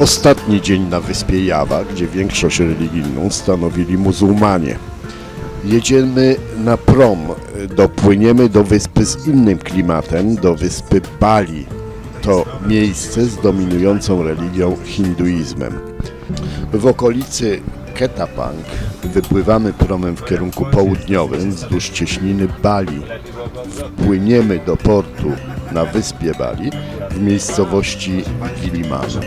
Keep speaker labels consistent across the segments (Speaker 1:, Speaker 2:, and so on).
Speaker 1: ostatni dzień na wyspie Jawa, gdzie większość religijną stanowili muzułmanie. Jedziemy na prom, dopłyniemy do wyspy z innym klimatem, do wyspy Bali. To miejsce z dominującą religią hinduizmem. W okolicy Ketapang wypływamy promem w kierunku południowym wzdłuż cieśniny Bali. Wpłyniemy do portu na wyspie Bali w miejscowości Gilimanuk.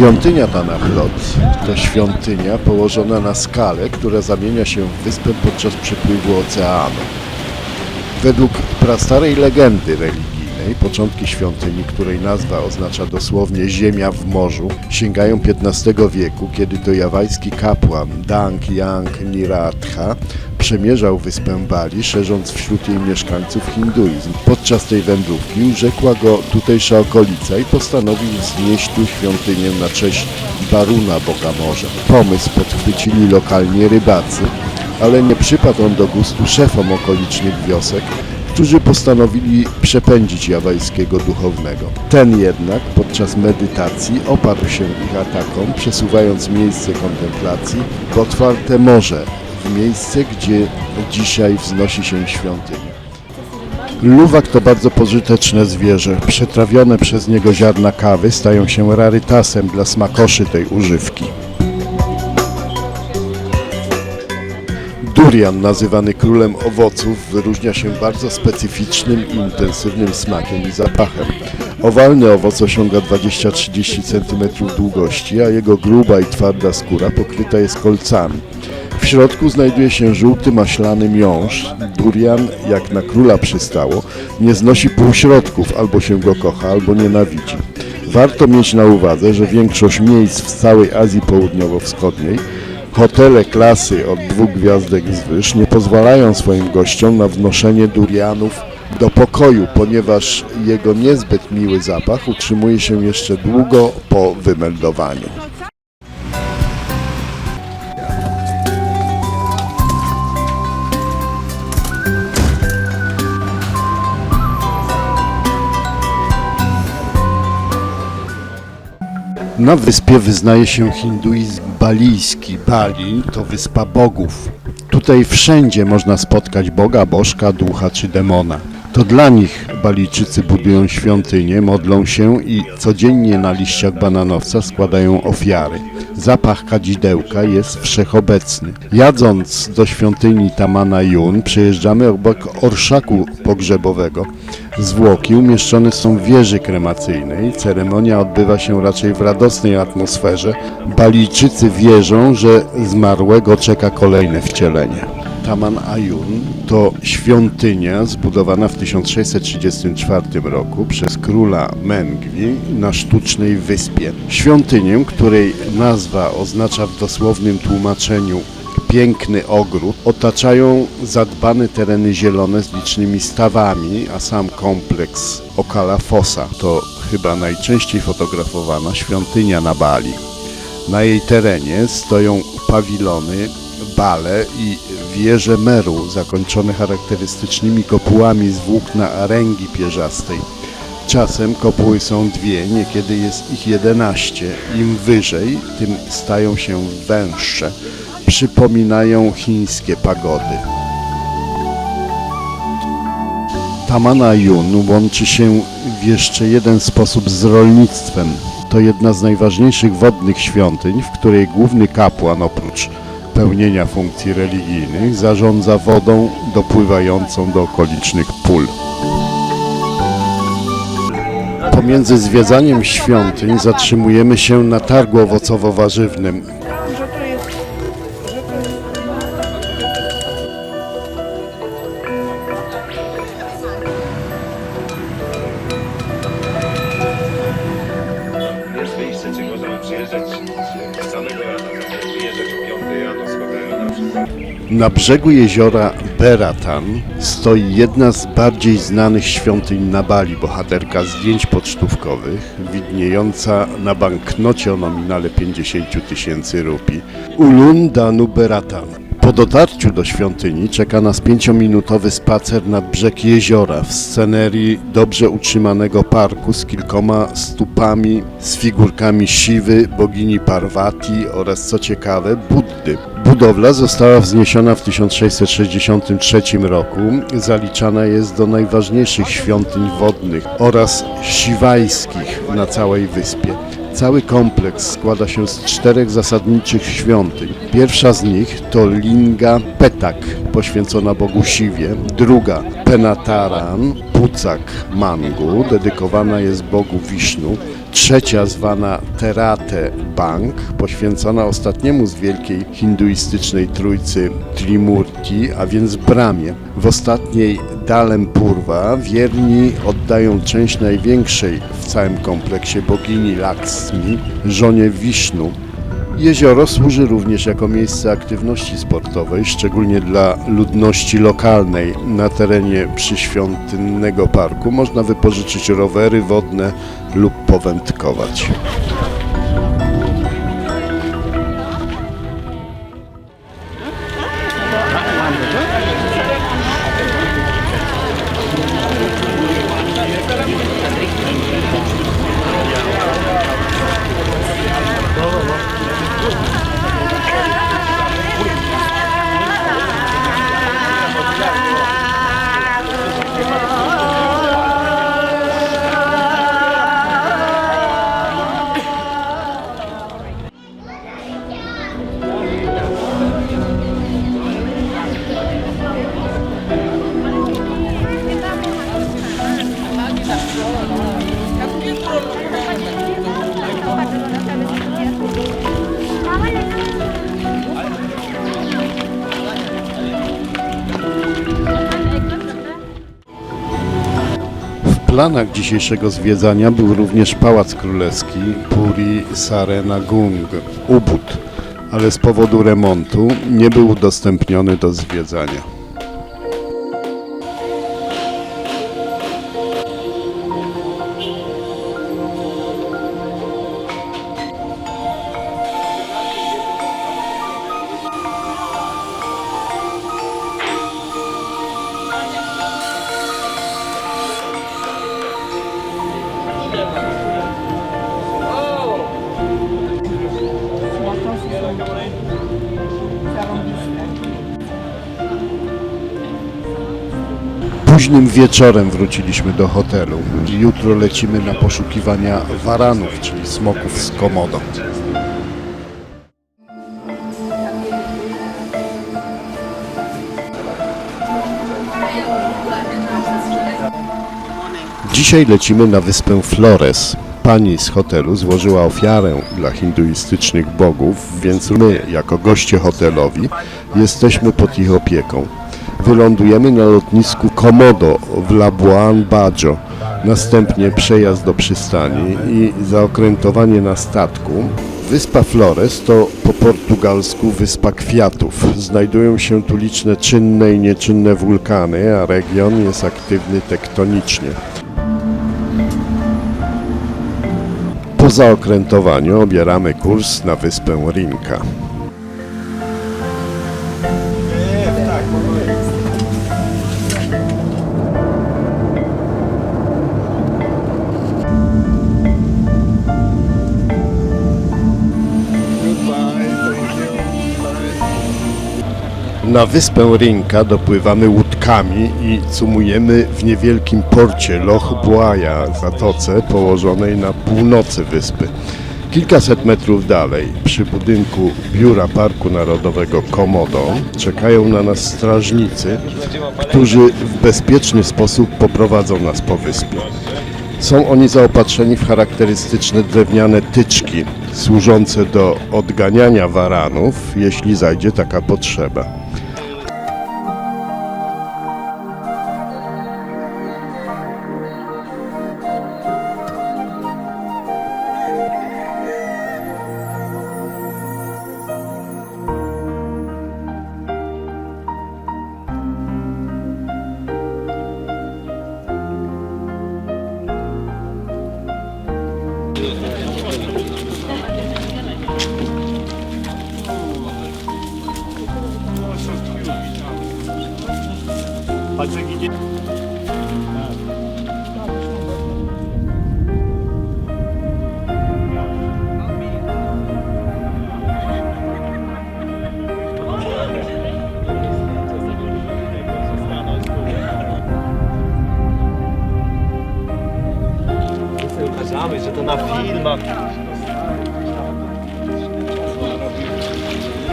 Speaker 1: Świątynia Tanachlot to świątynia położona na skale, która zamienia się w wyspę podczas przepływu oceanu. Według prastarej legendy religijnej początki świątyni, której nazwa oznacza dosłownie ziemia w morzu, sięgają XV wieku, kiedy to jawajski kapłan Dang Yang Niratha przemierzał wyspę Bali, szerząc wśród jej mieszkańców hinduizm. Podczas tej wędrówki urzekła go tutejsza okolica i postanowił wznieść tu świątynię na cześć Baruna, Boga Morza. Pomysł podchwycili lokalni rybacy, ale nie przypadł on do gustu szefom okolicznych wiosek, którzy postanowili przepędzić jawajskiego duchownego. Ten jednak podczas medytacji oparł się ich atakom, przesuwając miejsce kontemplacji w otwarte morze, w miejsce, gdzie dzisiaj wznosi się świątynia. Luwak to bardzo pożyteczne zwierzę. Przetrawione przez niego ziarna kawy stają się rarytasem dla smakoszy tej używki. Durian, nazywany królem owoców, wyróżnia się bardzo specyficznym i intensywnym smakiem i zapachem. Owalny owoc osiąga 20-30 cm długości, a jego gruba i twarda skóra pokryta jest kolcami. W środku znajduje się żółty maślany miąższ. Durian, jak na króla przystało, nie znosi półśrodków, albo się go kocha, albo nienawidzi. Warto mieć na uwadze, że większość miejsc w całej Azji Południowo-Wschodniej Hotele klasy od dwóch gwiazdek zwyż nie pozwalają swoim gościom na wnoszenie durianów do pokoju, ponieważ jego niezbyt miły zapach utrzymuje się jeszcze długo po wymeldowaniu. Na wyspie wyznaje się hinduizm balijski. Bali to wyspa bogów. Tutaj wszędzie można spotkać boga, bożka, ducha czy demona. To dla nich Balijczycy budują świątynie, modlą się i codziennie na liściach bananowca składają ofiary. Zapach kadzidełka jest wszechobecny. Jadąc do świątyni Tamana Yun, przejeżdżamy obok orszaku pogrzebowego. Zwłoki umieszczone są w wieży kremacyjnej. Ceremonia odbywa się raczej w radosnej atmosferze. Balijczycy wierzą, że zmarłego czeka kolejne wcielenie. Taman Ayun to świątynia zbudowana w 1634 roku przez króla Mengwi na sztucznej wyspie. Świątynię, której nazwa oznacza w dosłownym tłumaczeniu piękny ogród, otaczają zadbane tereny zielone z licznymi stawami, a sam kompleks Okala Fossa to chyba najczęściej fotografowana świątynia na Bali. Na jej terenie stoją pawilony, bale i wieże meru zakończone charakterystycznymi kopułami z włókna aręgi pierzastej. Czasem kopuły są dwie, niekiedy jest ich jedenaście. Im wyżej, tym stają się węższe. Przypominają chińskie pagody. Tamana Yun łączy się w jeszcze jeden sposób z rolnictwem. To jedna z najważniejszych wodnych świątyń, w której główny kapłan oprócz spełnienia funkcji religijnych zarządza wodą dopływającą do okolicznych pól. Pomiędzy zwiedzaniem świątyń zatrzymujemy się na targu owocowo-warzywnym.
Speaker 2: Na.
Speaker 1: Na brzegu jeziora Beratan stoi jedna z bardziej znanych świątyń na Bali, bohaterka zdjęć pocztówkowych, widniejąca na banknocie o nominale 50 tysięcy rupii. Ulun Danu Beratan. Po dotarciu do świątyni czeka nas pięciominutowy spacer nad brzeg jeziora w scenerii dobrze utrzymanego parku z kilkoma stupami, z figurkami Siwy, bogini Parvati oraz, co ciekawe, Buddy. Budowla została wzniesiona w 1663 roku. Zaliczana jest do najważniejszych świątyń wodnych oraz siwajskich na całej wyspie. Cały kompleks składa się z czterech zasadniczych świątyń. Pierwsza z nich to Linga Petak, poświęcona Bogu Siwie. Druga Penataran Pucak Mangu, dedykowana jest Bogu Wisznu. Trzecia zwana Terate Bank, poświęcona ostatniemu z wielkiej hinduistycznej trójcy Trimurti, a więc Bramie. W ostatniej Dalem Purwa wierni oddają część największej w całym kompleksie bogini Laksmi, żonie Wisznu. Jezioro służy również jako miejsce aktywności sportowej, szczególnie dla ludności lokalnej. Na terenie przyświątynnego parku można wypożyczyć rowery wodne lub powędkować. Planach dzisiejszego zwiedzania był również Pałac Królewski Puri Sarenagung, Ubud, ale z powodu remontu nie był udostępniony do zwiedzania. Późnym wieczorem wróciliśmy do hotelu. Jutro lecimy na poszukiwania waranów, czyli smoków z komodo. Dzisiaj lecimy na wyspę Flores. Pani z hotelu złożyła ofiarę dla hinduistycznych bogów, więc my, jako goście hotelowi, jesteśmy pod ich opieką. Wylądujemy na lotnisku Komodo w Labuan Bajo. Następnie przejazd do przystani i zaokrętowanie na statku. Wyspa Flores to po portugalsku Wyspa Kwiatów. Znajdują się tu liczne czynne i nieczynne wulkany, a region jest aktywny tektonicznie. Po zaokrętowaniu obieramy kurs na wyspę Rinka. Na wyspę Rinka dopływamy łódkami i cumujemy w niewielkim porcie Loch Buaja, zatoce położonej na północy wyspy. Kilkaset metrów dalej, przy budynku Biura Parku Narodowego Komodo, czekają na nas strażnicy, którzy w bezpieczny sposób poprowadzą nas po wyspie. Są oni zaopatrzeni w charakterystyczne drewniane tyczki, służące do odganiania waranów, jeśli zajdzie taka potrzeba.
Speaker 3: Uważamy, że to na filmach.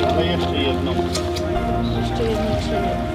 Speaker 3: Ale jeszcze jedną.
Speaker 4: Jeszcze jedno trzeba.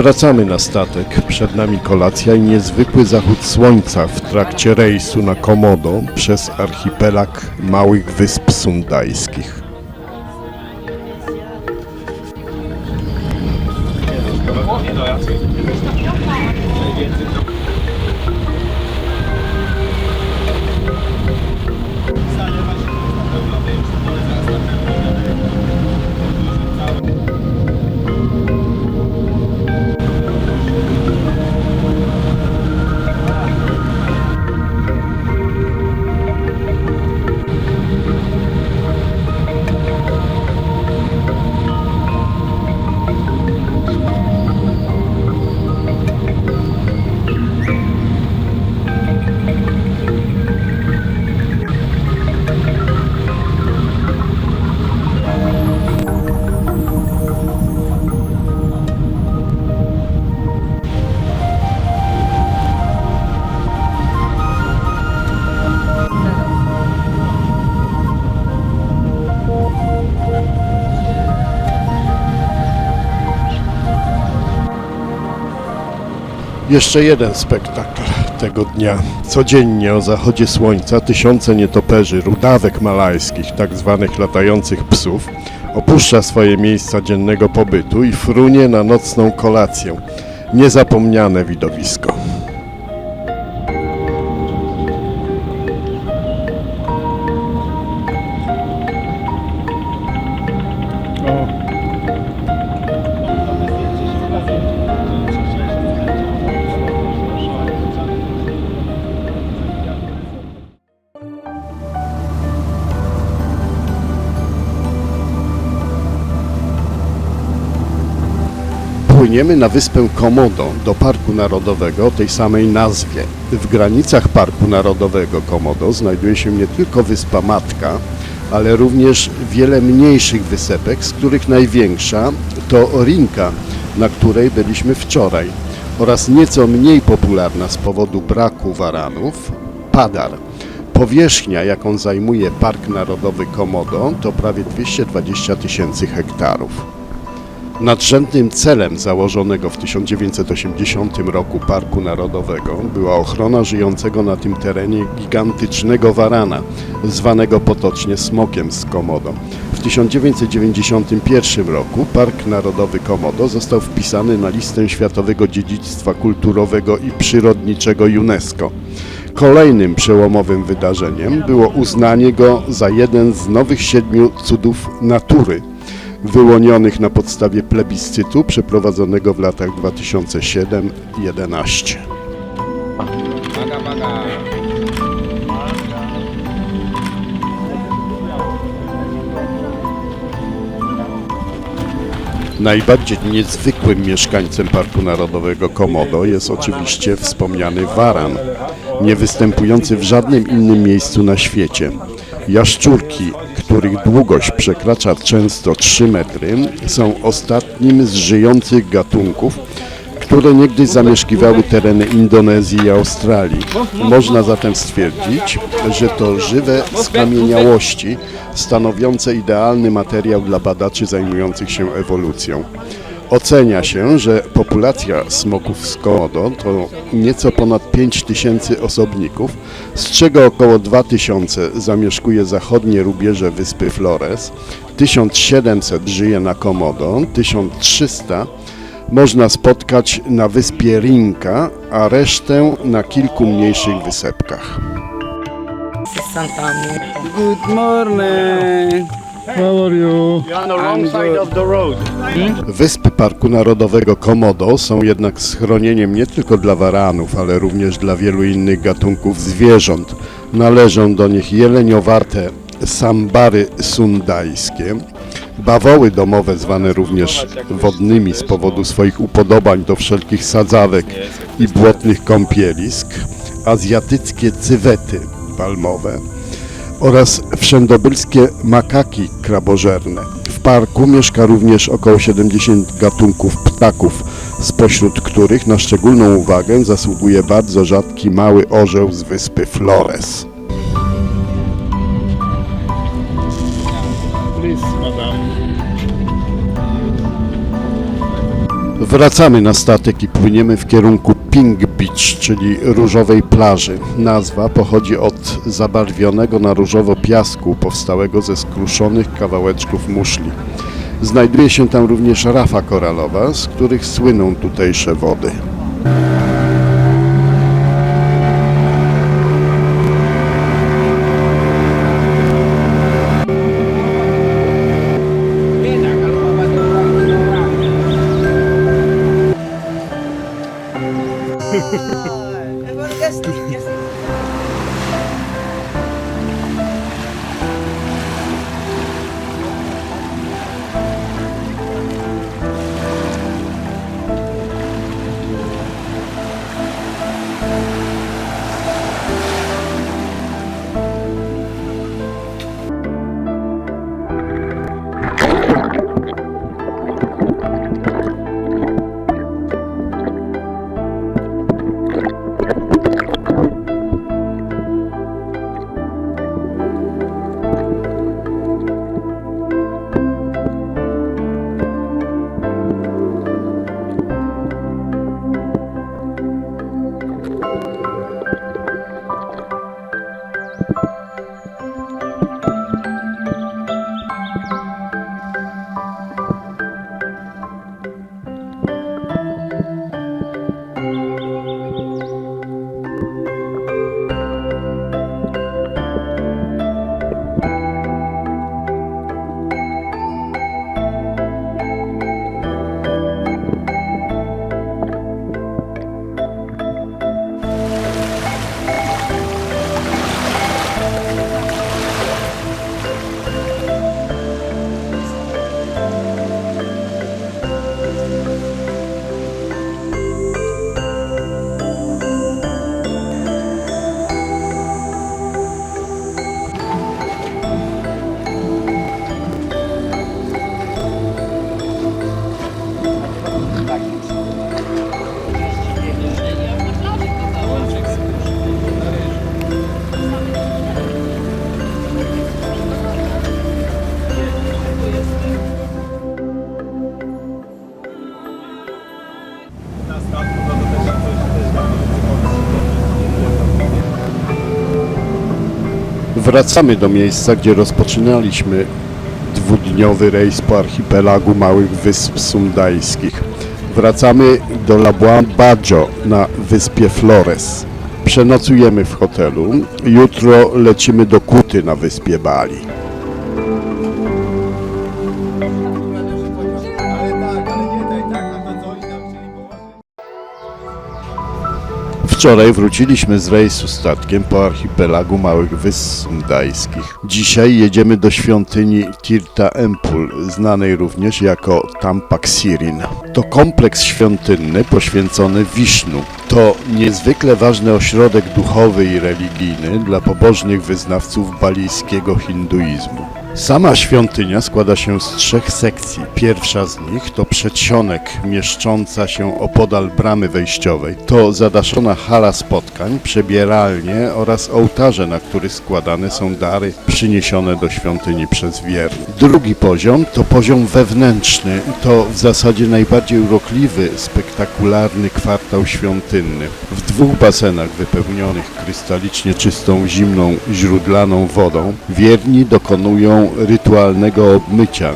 Speaker 1: Wracamy na statek. Przed nami kolacja i niezwykły zachód słońca w trakcie rejsu na Komodo przez archipelag małych wysp sundajskich. Jeszcze jeden spektakl tego dnia. Codziennie o zachodzie słońca tysiące nietoperzy, rudawek malajskich, tak zwanych latających psów, opuszcza swoje miejsca dziennego pobytu i frunie na nocną kolację. Niezapomniane widowisko. Płyniemy na wyspę Komodo do Parku Narodowego o tej samej nazwie. W granicach Parku Narodowego Komodo znajduje się nie tylko wyspa Matka, ale również wiele mniejszych wysepek, z których największa to Rinka, na której byliśmy wczoraj, oraz nieco mniej popularna z powodu braku waranów Padar. Powierzchnia, jaką zajmuje Park Narodowy Komodo, to prawie 220 tysięcy hektarów. Nadrzędnym celem założonego w 1980 roku Parku Narodowego była ochrona żyjącego na tym terenie gigantycznego warana, zwanego potocznie smokiem z Komodo. W 1991 roku Park Narodowy Komodo został wpisany na listę Światowego Dziedzictwa Kulturowego i Przyrodniczego UNESCO. Kolejnym przełomowym wydarzeniem było uznanie go za jeden z nowych siedmiu cudów natury, wyłonionych na podstawie plebiscytu przeprowadzonego w latach 2007-2011. Najbardziej niezwykłym mieszkańcem Parku Narodowego Komodo jest oczywiście wspomniany waran, nie występujący w żadnym innym miejscu na świecie. Jaszczurki, których długość przekracza często 3 metry, są ostatnim z żyjących gatunków, które niegdyś zamieszkiwały tereny Indonezji i Australii. Można zatem stwierdzić, że to żywe skamieniałości stanowiące idealny materiał dla badaczy zajmujących się ewolucją. Ocenia się, że populacja smoków z Komodo to nieco ponad 5 tysięcy osobników, z czego około 2 tysiące zamieszkuje zachodnie rubieże wyspy Flores, 1700 żyje na Komodo, 1300 można spotkać na wyspie Rinka, a resztę na kilku mniejszych wysepkach.
Speaker 5: Good morning. How are you?
Speaker 3: You're on the wrong side of the road.
Speaker 1: Wyspy Parku Narodowego Komodo są jednak schronieniem nie tylko dla waranów, ale również dla wielu innych gatunków zwierząt. Należą do nich jeleniowarte sambary sundajskie, bawoły domowe zwane również wodnymi z powodu swoich upodobań do wszelkich sadzawek i błotnych kąpielisk, azjatyckie cywety palmowe oraz wszędobylskie makaki krabożerne. W parku mieszka również około 70 gatunków ptaków, spośród których na szczególną uwagę zasługuje bardzo rzadki mały orzeł z wyspy Flores.
Speaker 5: Please,
Speaker 1: Wracamy na statek i płyniemy w kierunku Pink Beach, czyli różowej plaży. Nazwa pochodzi od zabarwionego na różowo piasku powstałego ze skruszonych kawałeczków muszli. Znajduje się tam również rafa koralowa, z których słyną tutejsze wody. Wracamy do miejsca, gdzie rozpoczynaliśmy dwudniowy rejs po archipelagu Małych Wysp Sundajskich. Wracamy do Labuan Bajo na wyspie Flores. Przenocujemy w hotelu. Jutro lecimy do Kuty na wyspie Bali. Wczoraj wróciliśmy z rejsu statkiem po archipelagu Małych Wysp Sundajskich. Dzisiaj jedziemy do świątyni Tirta Empul, znanej również jako Tampak Sirin. To kompleks świątynny poświęcony Wisznu. To niezwykle ważny ośrodek duchowy i religijny dla pobożnych wyznawców balijskiego hinduizmu. Sama świątynia składa się z trzech sekcji. Pierwsza z nich to przedsionek mieszcząca się opodal bramy wejściowej. To zadaszona hala spotkań, przebieralnie oraz ołtarze, na których składane są dary przyniesione do świątyni przez wiernych. Drugi poziom to poziom wewnętrzny. To w zasadzie najbardziej urokliwy, spektakularny kwartał świątynny. W dwóch basenach wypełnionych krystalicznie czystą, zimną, źródlaną wodą wierni dokonują rytualnego obmycia.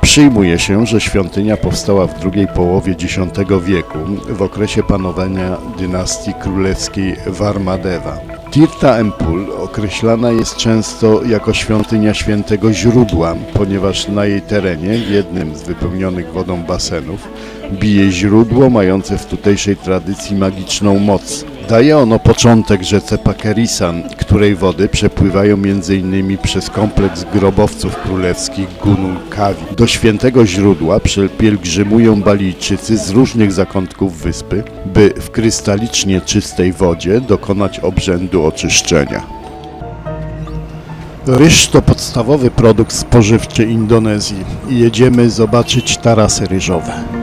Speaker 1: Przyjmuje się, że świątynia powstała w drugiej połowie X wieku, w okresie panowania dynastii królewskiej Varmadeva. Tirta Empul określana jest często jako świątynia świętego źródła, ponieważ na jej terenie, jednym z wypełnionych wodą basenów, bije źródło mające w tutejszej tradycji magiczną moc. Daje ono początek rzece Pakerisan, której wody przepływają m.in. przez kompleks grobowców królewskich Gunul Kawi. Do świętego źródła pielgrzymują Balijczycy z różnych zakątków wyspy, by w krystalicznie czystej wodzie dokonać obrzędu oczyszczenia. Ryż to podstawowy produkt spożywczy Indonezji. Jedziemy zobaczyć tarasy ryżowe.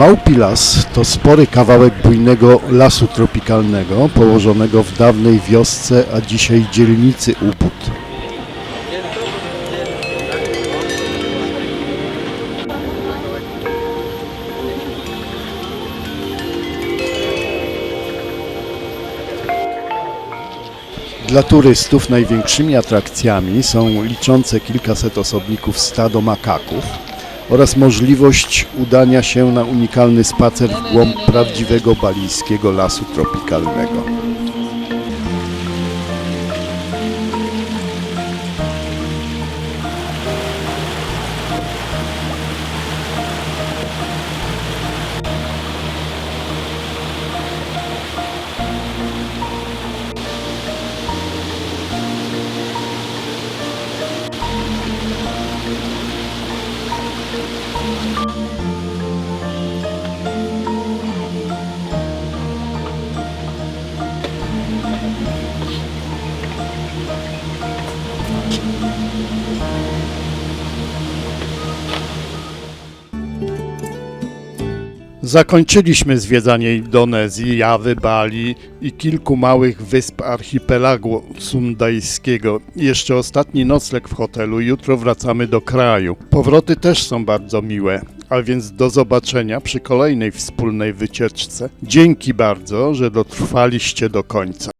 Speaker 1: Małpilas to spory kawałek bujnego lasu tropikalnego położonego w dawnej wiosce, a dzisiaj dzielnicy Ubud. Dla turystów największymi atrakcjami są liczące kilkaset osobników stado makaków oraz możliwość udania się na unikalny spacer w głąb prawdziwego balijskiego lasu tropikalnego. Zakończyliśmy zwiedzanie Indonezji, Jawy, Bali i kilku małych wysp archipelagu sundajskiego. Jeszcze ostatni nocleg w hotelu, jutro wracamy do kraju. Powroty też są bardzo miłe, a więc do zobaczenia przy kolejnej wspólnej wycieczce. Dzięki bardzo, że dotrwaliście do końca.